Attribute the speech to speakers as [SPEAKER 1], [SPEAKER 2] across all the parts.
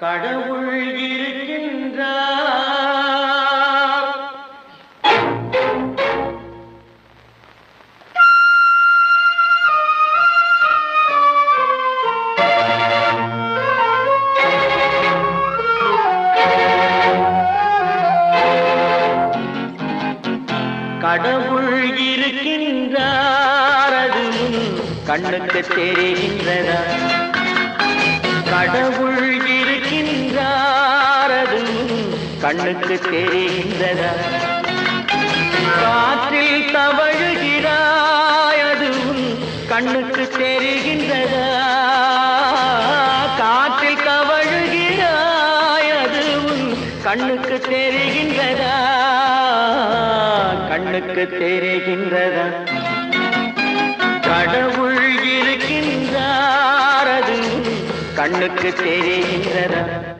[SPEAKER 1] கடவுள் இருக்கின்றார். கடவுள் இருக்கின்றார் அது உன் கண்ணுக்கு தெரிகின்றதா கடவுள் கண்ணுக்கு தெரிகின்றதா காற்றில் தவழுகிறாய் அதுவும் கண்ணுக்கு தெரிகின்றதா? காற்றில் தவழுகிறாய் அதுவும் கண்ணுக்கு தெரிகின்றதா? கண்ணுக்கு தெரிகின்றதா? கடவுள் இருக்கின்றார் அதுவும் கண்ணுக்கு தெரிகின்றதா?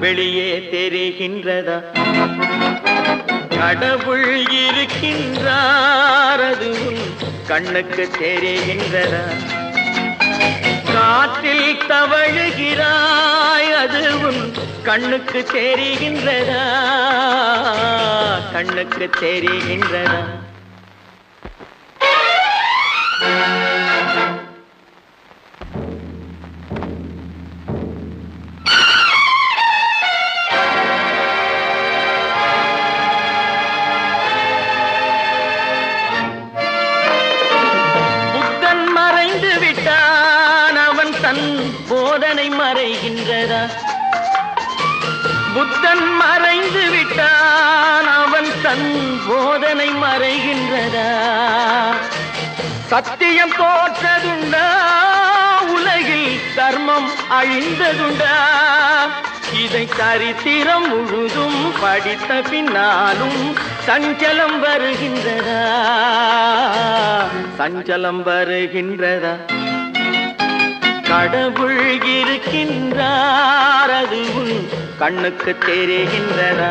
[SPEAKER 1] வெளியே தெரிகின்றதா? கடவுள் இருக்கின்றாரது கண்ணுக்கு தெரிகின்றதா? காற்றில் தவழுகிறாய் அதுவும் கண்ணுக்கு தெரிகின்றதா? கண்ணுக்கு தெரிகின்றதா? தன் போதனை மறைகின்றதா? சத்தியம் தோற்றதுண்டா? உலகில் தர்மம் அழிந்ததுண்டா? இதை சரித்திரம் முழுதும் படித்த பின்னாலும் சஞ்சலம் வருகின்றதா? சஞ்சலம் வருகின்றதா? கடவுள் இருக்கின்றார் அது உன் கண்ணுக்கு தெரிகின்றதா?